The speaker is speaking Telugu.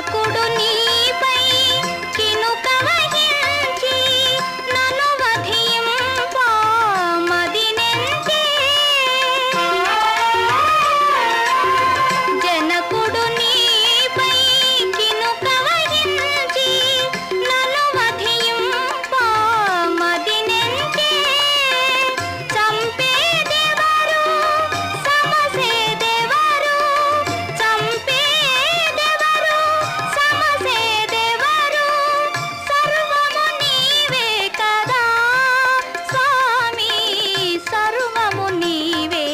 రక్షకుడు నీ